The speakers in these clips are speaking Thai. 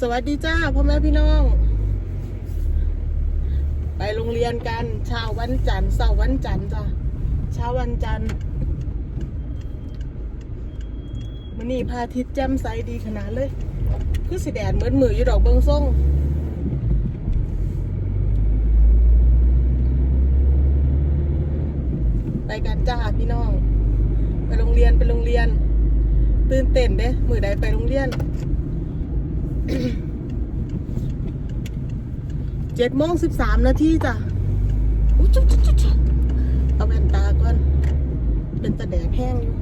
สวัสดีจ้าพ่อแม่พี่น้อง ไปโรงเรียนกันเช้าวันจันทร์เสาร์วันจันทร์จ้ะเช้าวันจันทร์มันนี่พาทิตย์แจ่มใสดีขนาดเลย คือสีแดดเหมือนมืออยู่ดอกเบิงส่งไปกันจ้าพี่น้อง ไปโรงเรียนไปโรงเรียน ตื่นเต้นเด้มือใดไปโรงเรียน เจ็ดโมงสิบสามนาทีจ้ะอุ๊ยจุ๊บจุ๊บจุ๊บจุ๊บเอาแว่นตาก่อน เป็นตะแดดแห้งอยู่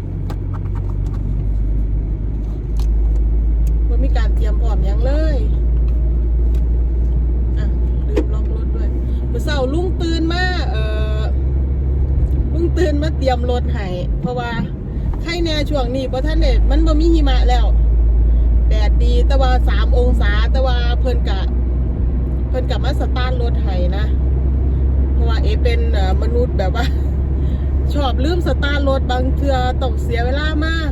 ว่ามีการเตรียมพร้อมหยังเลย อะลืมล็อกรถด้วยเมื่อเช้าลุงตื่นมาเอ่อลุงตื่นมาเตรียมรถให้เพราะว่าไข่แน่ช่วงนี้เพราะท่านเด็มันบ่มีหิมะแล้ว แดดดี แต่ว่าสามองศา แต่ว่าเพิ่นกะ เพิ่นกลับมาสตาร์ทรถให้นะ เพราะว่าเอเป็นมนุษย์แบบว่า ชอบลืมสตาร์ทรถบางเทือต้องเสียเวลามาก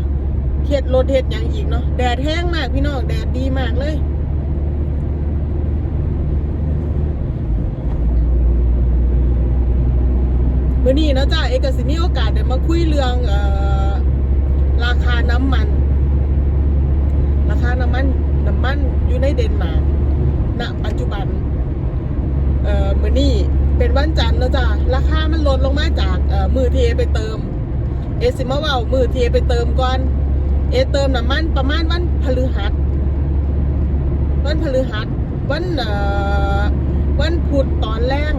เฮ็ดรถเฮ็ดหยังอีกเนาะ แดดแห้งมากพี่น้อง แดดดีมากเลยมื่อนี้นะจ้าเอกสิมีโอกาสได้มาคุยเรื่องอราคาน้ำมันาคาน้ำมันน้ำมันอยู่ในเดนมาร์กณปัจจุบัน เอ่อมื่อนี้เป็นวันจันทร์นะจ้าราคามันลดลงมาจากเอ่อมือที่เอไปเติม เอสิมาเว่ามือที่เอไปเติมก่อน เอเติมน้ำมันประมาณวันพฤหัสวันพฤหัสวันเอ่อวันพุธตอนแรก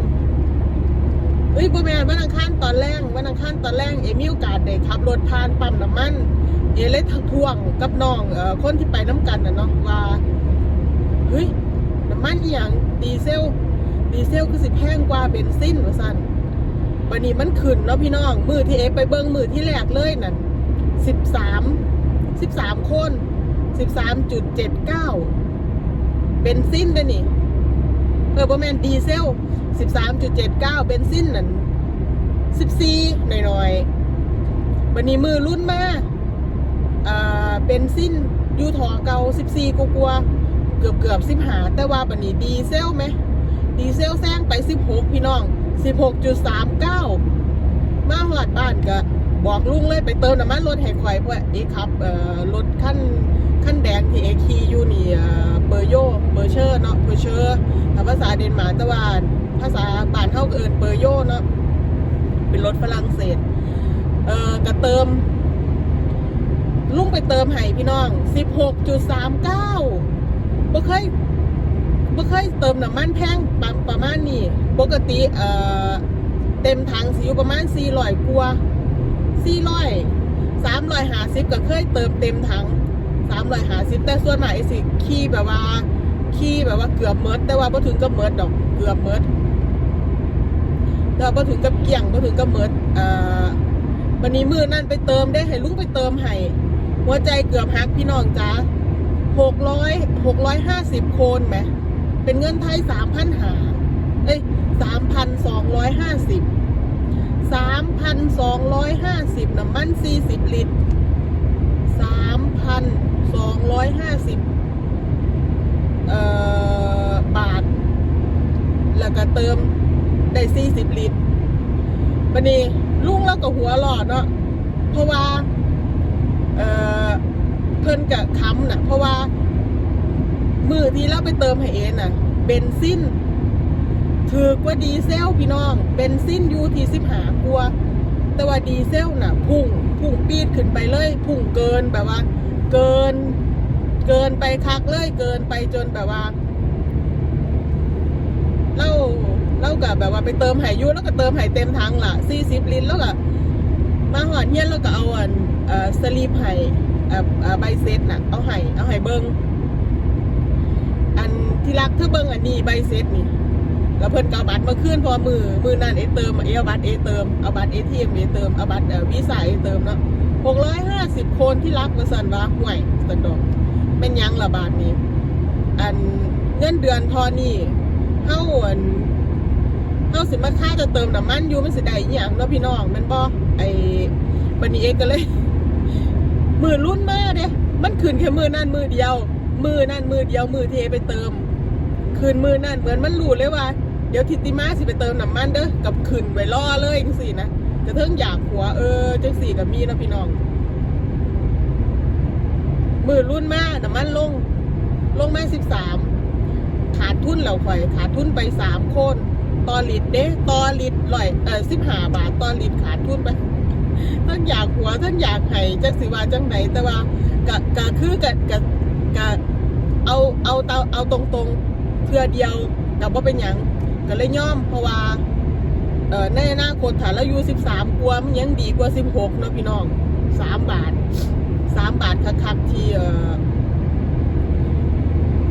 เอ้ยบ่แม่นวันอังคารตอนแรกวันอังคารตอนแรกเอมีโอกาสได้ขับรถผ่านปั๊มน้ำมัน เอเลยทักทวงกับน้องเอ่อคนที่ไปน้ำกันน่ะเนาะว่าเฮ้ยน้ำมันอีหยังดีเซล ดีเซลคือสิแพงกว่าเบนซินว่าซั่นวันนี้มันขึ้นเนาะพี่น้อง มือที่เอไปเบิ่งมือที่แรกเลยนั่น13 13คน13.79เจ็ดเก้าเบนซินเด้อนี่เออประมาณดีเซล13.79เจ็ดเก้าเบนซินนั่น14หน่อยๆวันนี้มือรุ่นมาอ่า เบนซินยูถอเก่า14กลัวเกือบเกือบ15แต่ว่าบันนี้ดีเซลไหม ดีเซลแซงไป 16 พี่น้อง 16.39 มาหอดบ้านก็บอกลุงเลยไปเติมน้ำมันรถแห่ข่อยเพราะเอขับเอ่อรถขั้นขั้นแดงที่เอคีอยู่นี่เอ่อเบอร์โยเบอร์เชอร์เนาะเบอร์เชอร์ภาษาเดนมาร์กต่ว่าภาษาบานเท่ากับเอินเบอร์โยเนาะเป็นรถฝรั่งเศสเอ่อกระเติม ลุงไปเติมให้พี่น้อง 16.39บ่เคยบ่เคยเติมน้ำมันแพงประประมาณนี้ปกติเอ่อเต็มถังสิอยู่ประมาณ 400กว่าสี่ร้อยสามร้อยหาสิบก็เคยเติมเต็มถังสามร้อยหาสิบแต่ส่วนมากไอ้สิขี่แบบว่าขี่แบบว่าเกือบเมิดแต่ว่าพอถึงกับเมิดดอกเกือบเมิดแต่พอถึงกับเกี่ยงพอถึงกับเมิดเอ่อวันนี้มือนั่นไปเติมได้ให้ลุงไปเติมให้ หัวใจเกือบหักพี่น้องจ้าหกร้อยหกร้อยห้าสิบโคนไหม เป็นเงินไทยสามพันหาเอ้ยสามพันสองร้อยห้าสิบสามพันสองร้อยห้าสิบน้ำมันสี่สิบลิตรสามพันสองร้อยห้าสิบเอ่อบาท แล้วก็เติมได้สี่สิบลิตรวันนี้ลุงแล้วก็หัวหลอดเนาะเพราะว่า เอ่อเพิ่นกับค้ำน่ะเพราะว่า มือที่เราไปเติมให้เองน่ะ เบนซินถือกว่าดีเซลพี่น้องเบนซินยูทีสิบหากว่าแต่ว่าดีเซลน่ะ พุ่งพุ่งปีดขึ้นไปเลย พุ่งเกินแบบว่า เกิน เกินไปคักเลยเกินไปจนแบบว่าเล่าเล่ากับแบบว่าไปเติมไห่ยูแล้วก็เติมไหเต็มถังละสี่สิบลิตรแล้วก็มาหอดเฮียนแล้วก็เอาอันเอ่อ สลีปไห่ใบเซตน่ะ เอาไห่เอาไห่เบิงอันที่รักคือเบิงอันนี้ใบเซตนี่แล้วเพิ่นก็เอาบัตรมาขึ้นพอมือมือนั่นเอเติมเอเอาบัตรเอเติมเอาบัตรเอทีเอ็มเอเติมเอาบัตรวีซ่าเอเติมเนาะหกร้อยห้าสิบคนที่รักมาสั่นว่าห่วยสันดอกเป็นยังละบาทนี้ อันเงินเดือนทอนี่เฮาอันเฮาสิมาค่าจะเติมน้ำมันอยู่มันสิได้อีหยังเนาะพี่น้องมันบ่ไอ้บัดนี้เอกก็เลย มือรุ่นมาเด้มันขึ้นแค่มือนั่นมือเดียว มือนั่นมือเดียว มือเทไปเติมคืนมือนั่นเหมือนมันรู้เลยว่า เดี๋ยวทิติมาสิไปเติมน้ำมันเด้อกับคืนไว้ล่อเลยจังสี่นะจะเทิงอยากหัวเออจังสี่กับมีนะพี่น้อง มือรุ่นมาน้ำมันลง ลงมาสิบสามขาดทุนแล้วข่อยขาดทุนไปสามโคนต่อลิตรเด้ต่อลิตรลอยเออสิบห้าบาทต่อลิตรขาดทุนไป ทั้งอยากหัวทั้งอยากไห้จักสิว่าจังไหนแต่ว่ากะกะคือกะกะกะเอาเอาเตาเอาตรงๆเพื่อเดียวกับว่าเป็นหยังก็เลยย่อมเพราะว่าเออในอนาคตถ้าเราอยู่สิบสามกว่ามันยังดีกว่าสิบหกเนาะพี่น้องสามบาทสามบาทคักๆที่เออ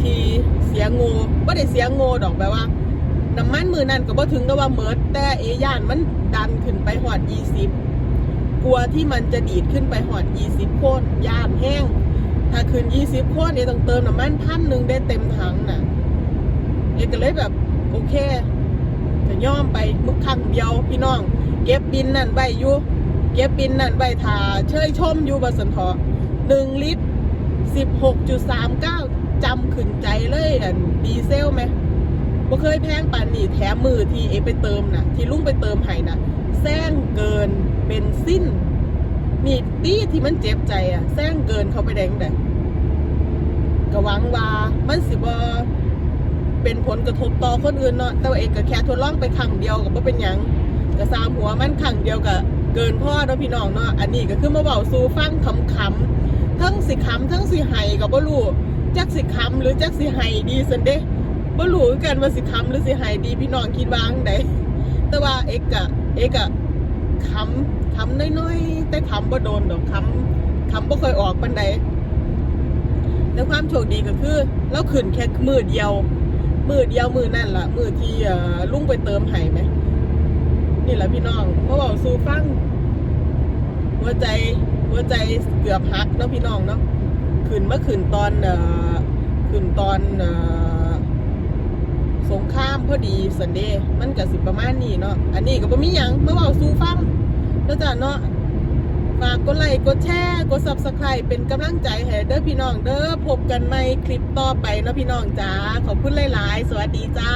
ที่เสียงโง่ไม่ได้เสียงโง่ดอกแปลว่าน้ำมันมือนั่นก็บ่ถึงกับว่าเมิดแต่เอย่านมันดันขึ้นไปหอดยี่สิบ กลัวที่มันจะดีดขึ้นไปหอด 20 โคนย่านแห้ง ถ้าขึ้น20 โคนเนี่ยต้องเติมน้ำมันพันหนึ่งได้เต็มถังน่ะเอกก็เลยแบบโอเคจะย่อมไปมึกครั้งเดียวพี่น้อง เก็บบินนั่นไว้อยู่เก็บบินนั่นไว้ทาเชยชมอยู่บสันทอหนึ่งลิตร16.39จำขึ้นใจเลยอันดีเซลไหมบ่เคยแพงปานนี่แถมมือที่เอไปเติมน่ะ ที่ลุงไปเติมให้น่ะแซงเกิน เป็นสิ้นนี่ตีที่มันเจ็บใจอะแซงเกินเขาไปแดงแต่ก็หวังว่ามันสิบ่เป็นผลกระทบต่อคนอื่นเนาะแต่ว่าเอกก็แค่ทดลองไปครั้งเดียวก็บ่เป็นหยังก็สามหัวมันครั้งเดียวก็เกินพ่อเนาะพี่น้องเนาะอันนี้ก็คือมาเบาสู่ฟังขำๆทั้งสิขำทั้งสิไห้ก็บ่รู้จักสิขำหรือจักสิไห้ดีสันเด้บ่รู้กันว่าสิขำหรือสิไห้ดีพี่น้องคิดว่างใดแต่ว่าเอกอะเอกอะ คำคำน้อยๆ แต่คำบ่โดนดอกคำคำบ่เคยออกปันใดแต่ความโชคดีก็คือเราขึ้นแค่มือเดียว มือเดียวมือนั่นล่ะ มือที่ลุงไปเติมไห้ไหม นี่แหละพี่น้องเพราะว่าสู้ฟังหัวใจหัวใจเกือบหักเนาะพี่น้องเนาะขึ้นเมื่อขึ้นตอนเอ่อขึ้นตอนเอ่อ สงครามพอดีสันเดย์มันก็สิประมาณนี้เนาะอันนี้ก็บ่มีหยังมาเว้าสู่ฟังแล้วจ้ะเนาะฝากกดไลค์กดแชร์กด Subscribe เป็นกำลังใจให้เด้อพี่น้องเด้อพบกันใหม่คลิปต่อไปเนาะพี่น้องจ้าขอบคุณหลาย ๆ สวัสดีจ้า